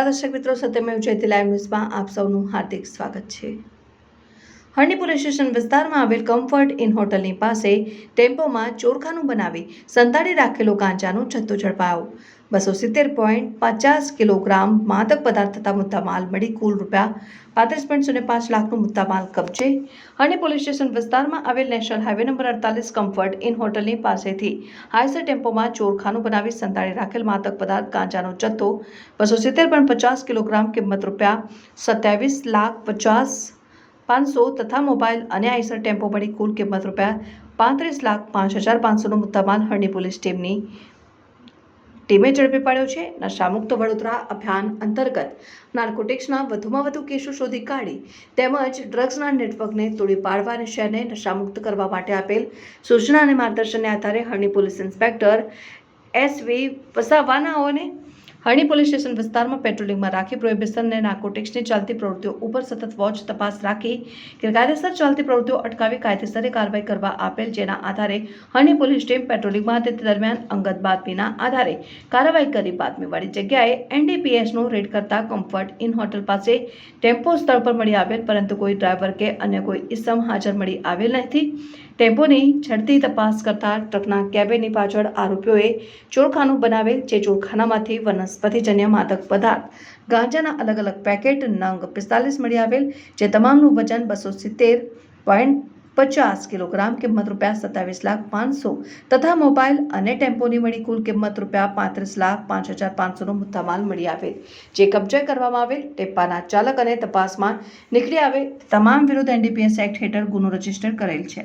નમસ્કાર દર્શક મિત્રો સત્યમેવ જયતે લાઈવ ન્યૂઝમાં આપ સૌનું હાર્દિક સ્વાગત છે. હરણી પોલીસ સ્ટેશન વિસ્તારમાં આવેલ કમ્ફર્ટ ઇન હોટલની પાસે ટેમ્પોમાં ચોરખાનું બનાવી સંતાડી રાખેલો ગાંજાનો જથ્થો ઝડપાયો. બસો સિત્તેર પોઈન્ટ પચાસ કિલોગ્રામ માદક પદાર્થ તથા મુદ્દામાલ મળી કુલ રૂપિયા પાંત્રીસ પોઈન્ટ શૂન્ય પાંચ લાખનું મુદ્દામાલ કબજે. અને પોલીસ સ્ટેશન વિસ્તારમાં આવેલ નેશનલ હાઈવે નંબર અડતાલીસ કમ્ફર્ટ ઇન હોટલની પાસેથી હાઈસર ટેમ્પોમાં ચોરખાનું બનાવી સંતાડી રાખેલ માદક પદાર્થ ગાંજાનો જથ્થો બસો સિત્તેર પોઈન્ટ પચાસ કિલોગ્રામ કિંમત રૂપિયા સત્યાવીસ લાખ પચાસ પાંચસો તથા મોબાઈલ અને આઈસર ટેમ્પો મળી કુલ કિંમત રૂપિયા પાંત્રીસ લાખ પાંચ હજાર પાંચસોનો મુદ્દામાલ હરણી પોલીસ ટીમની ટીમે ઝડપી પાડ્યો છે. નશામુક્ત વડોદરા અભિયાન અંતર્ગત નાર્કોટિક્સના વધુમાં વધુ કેસો શોધી કાઢી તેમજ ડ્રગ્સના નેટવર્કને તોડી પાડવા અને શહેરને નશામુક્ત કરવા માટે આપેલ સૂચના અને માર્ગદર્શનને આધારે Harni police inspector S V વસાવાનાઓને હરણી પોલીસ સ્ટેશન વિસ્તારમાં પેટ્રોલિંગમાં રાખી પ્રોહિબિશન અને નાર્કોટિક્સની ચાલતી પ્રવૃત્તિઓ ઉપર સતત વોચ તપાસ રાખી ગેરકાયદેસર ચાલતી પ્રવૃત્તિઓ અટકાવી કાયદેસરની કાર્યવાહી કરવા આપેલ, જેના આધારે હરણી પોલીસ ટીમ પેટ્રોલિંગમાં તે દરમિયાન અંગત બાતમીના આધારે કાર્યવાહી કરી બાતમીવાળી જગ્યાએ એનડીપીએસનો રેડ કરતા કમ્ફર્ટ ઇન હોટલ પાસે ટેમ્પો સ્થળ પર મળી આવેલ, પરંતુ કોઈ ડ્રાઈવર કે અન્ય કોઈ ઇસમ હાજર મળી આવેલ નથી. ટેમ્પોની ઝડપી તપાસ કરતા ટ્રકના કેબિનની પાછળ આરોપીઓએ ચોરખાનું બનાવેલ જે ચોરખાનામાંથી વનસ્પતિજન્ય માદક પદાર્થ, ગાંજાના અલગ અલગ પેકેટ, નંગ પિસ્તાલીસ મળી આવેલ, જે તમામનું વજન બસો સિત્તેર પોઈન્ટ પચાસ કિલોગ્રામ કિંમત રૂપિયા સત્તાવીસ લાખ પાંચસો તથા મોબાઈલ અને ટેમ્પોની મળી કુલ કિંમત રૂપિયા પાંત્રીસ લાખ પાંચ હજાર પાંચસોનો મુદ્દામાલ મળી આવેલ. જે કબજે કરવામાં આવેલ ટેમ્પાના ચાલક અને તપાસમાં નીકળી આવે તમામ વિરુદ્ધ એનડીપીએસ એક્ટ હેઠળ ગુનો રજિસ્ટર કરેલ છે.